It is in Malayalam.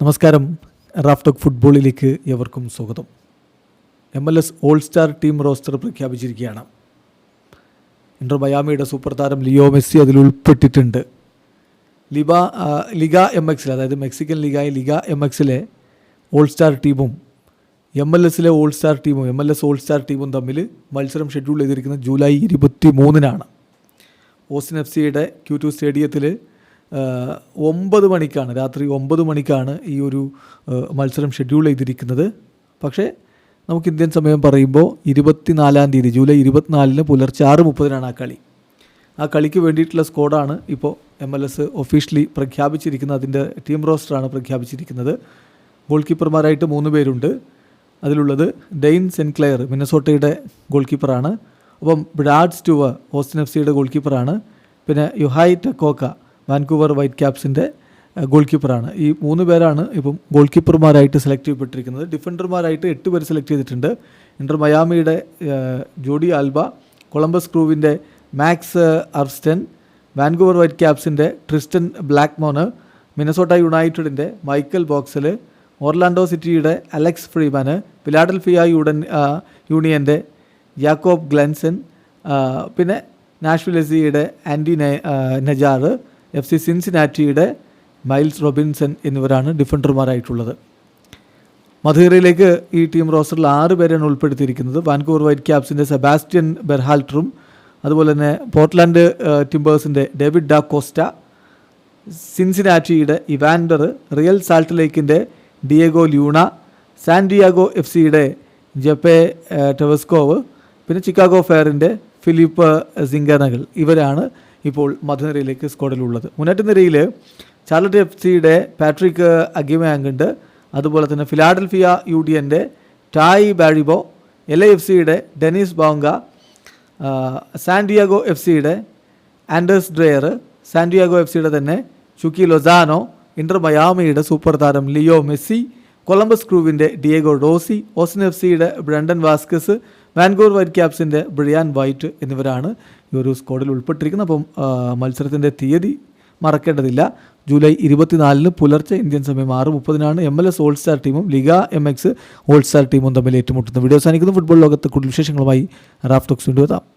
നമസ്കാരം. റാഫ്റ്റോക്ക് ഫുട്ബോളിലേക്ക് എവർക്കും സ്വാഗതം. M L S all star team roster പ്രഖ്യാപിച്ചിരിക്കുകയാണ്. ഇന്റർ മയാമിയുടെ സൂപ്പർ താരം ലിയോ മെസ്സി അതിൽ ഉൾപ്പെട്ടിട്ടുണ്ട്. ലിബ ലിഗ എം എക്സിൽ അതായത് മെക്സിക്കൻ ലീഗായ ലിഗ എം എക്സിലെ ഓൾ സ്റ്റാർ ടീമും എം എൽ എസിലെ ഓൾ സ്റ്റാർ ടീമും M L S all star ടീമും തമ്മിൽ മത്സരം ഷെഡ്യൂൾ ചെയ്തിരിക്കുന്നത് ജൂലൈ ഇരുപത്തി മൂന്നിനാണ് ഓസ്റ്റിൻ എഫ് സിയുടെ ക്യൂ ടു സ്റ്റേഡിയത്തിൽ ഒമ്പത് മണിക്കാണ് രാത്രി ഒമ്പത് മണിക്കാണ് ഈ ഒരു മത്സരം ഷെഡ്യൂൾ ചെയ്തിരിക്കുന്നത്. പക്ഷേ നമുക്ക് ഇന്ത്യൻ സമയം പറയുമ്പോൾ ഇരുപത്തിനാലാം തീയതി ജൂലൈ ഇരുപത്തിനാലിന് പുലർച്ചെ ആറ് മുപ്പതിനാണ് ആ കളി. ആ കളിക്ക് വേണ്ടിയിട്ടുള്ള സ്കോഡാണ് ഇപ്പോൾ എം എൽ എസ് ഒഫീഷ്യലി പ്രഖ്യാപിച്ചിരിക്കുന്നത് അതിന്റെ ടീം റോസ്റ്ററാണ് പ്രഖ്യാപിച്ചിരിക്കുന്നത്. ഗോൾ കീപ്പർമാരായിട്ട് മൂന്ന് പേരുണ്ട്. അതിലുള്ളത് ഡെയിൻ സെൻക്ലെയർ മിനസോട്ടയുടെ ഗോൾ കീപ്പറാണ് അപ്പം ബ്രാഡ് സ്റ്റുവ ഓസ്റ്റിൻ എഫ് സിയുടെ ഗോൾ കീപ്പറാണ് പിന്നെ യുഹായി ടെക്കോക്ക വാൻകൂവർ വൈറ്റ് ക്യാപ്സിന്റെ ഗോൾ കീപ്പറാണ് ഈ മൂന്ന് പേരാണ് ഇപ്പം ഗോൾ കീപ്പർമാരായിട്ട് സെലക്ട് ചെയ്യപ്പെട്ടിരിക്കുന്നത്. ഡിഫൻഡർമാരായിട്ട് എട്ട് പേര് സെലക്ട് ചെയ്തിട്ടുണ്ട്. ഇന്റർ മയാമിയുടെ ജോഡി ആൽബ കൊളംബസ് ക്രൂവിന്റെ മാക്സ് അർസ്റ്റൻ വാൻകൂവർ വൈറ്റ് ക്യാപ്സിന്റെ ട്രിസ്റ്റൻ ബ്ലാക്ക്മോന് മിനസോട്ട യുണൈറ്റഡിന്റെ മൈക്കൽ ബോക്സൽ ഓർലാൻഡോ സിറ്റിയുടെ അലക്സ് ഫ്രീമാന് ഫിലാഡൽഫിയ യൂഡൻ യൂണിയന്റെ യാക്കോബ് ഗ്ലൻസൺ പിന്നെ നാഷ്വിൽ എസിയുടെ ആന്റി നജാറ് എഫ് സി സിൻസിനാറ്റിയുടെ മൈൽസ് റോബിൻസൺ എന്നിവരാണ് ഡിഫൻഡർമാരായിട്ടുള്ളത്. മധുരയിലേക്ക് ഈ ടീം റോസ്റ്ററിൽ ആറ് പേരാണ് ഉൾപ്പെടുത്തിയിരിക്കുന്നത്. വാൻകൂർ വൈറ്റ് ക്യാപ്സിന്റെ സെബാസ്റ്റ്യൻ ബെർഹാൽട്രും അതുപോലെ തന്നെ പോർട്ട്ലാൻഡ് ടിംബേഴ്സിന്റെ ഡേവിഡ് ഡാ കോസ്റ്റ സിൻസിനാറ്റിയുടെ Evander Real Salt ലേക്കിന്റെ Diego Luna San Diego F സിയുടെ ജപ്പെ ടെവസ്കോവ് പിന്നെ ചിക്കാഗോ ഫെയറിന്റെ ഫിലിപ്പ് സിംഗനകൾ ഇവരാണ് ഇപ്പോൾ മധുനിരയിലേക്ക് സ്ക്വാഡിലുള്ളത് മുന്നേറ്റ നിരയിൽ ചാർലറ്റ് എഫ് സിയുടെ പാട്രിക് ഉണ്ട് അതുപോലെ തന്നെ ഫിലാഡൽഫിയ യു ഡി എന്റെ Tai Baribo L A F സിയുടെ Denis Bouanga San Diego F സിയുടെ Anders Dreyer San Diego F സിയുടെ തന്നെ ചുക്കി ലൊസാനോ ഇന്റർ മയാമിയുടെ സൂപ്പർ താരം ലിയോ മെസ്സി കൊളംബസ് ക്രൂവിന്റെ ഡിയേഗോ ഡോസി ഓസിൻ എഫ് സിയുടെ ബ്രണ്ടൻ വാസ്കസ് വാൻകൂർ വൈറ്റ് ക്യാപ്സിന്റെ ബ്രിയാൻ വൈറ്റ് എന്നിവരാണ് ഈ ഒരു സ്ക്വാഡിൽ ഉൾപ്പെട്ടിരിക്കുന്നത്. അപ്പം മത്സരത്തിന്റെ തീയതി മറക്കേണ്ടതില്ല. ജൂലൈ ഇരുപത്തിനാലിന് പുലർച്ചെ ഇന്ത്യൻ സമയം ആറ് മുപ്പതിനാണ് M L S all star ടീമും Liga M X all star ടീമും തമ്മിൽ ഏറ്റുമുട്ടുന്നത്. വീഡിയോ സാധിക്കുന്നു ഫുട്ബോൾ ലോകത്ത് കൂടുതൽ വിശേഷങ്ങളുമായി റാഫ്റ്റോക്സ് കൊണ്ടുവരാം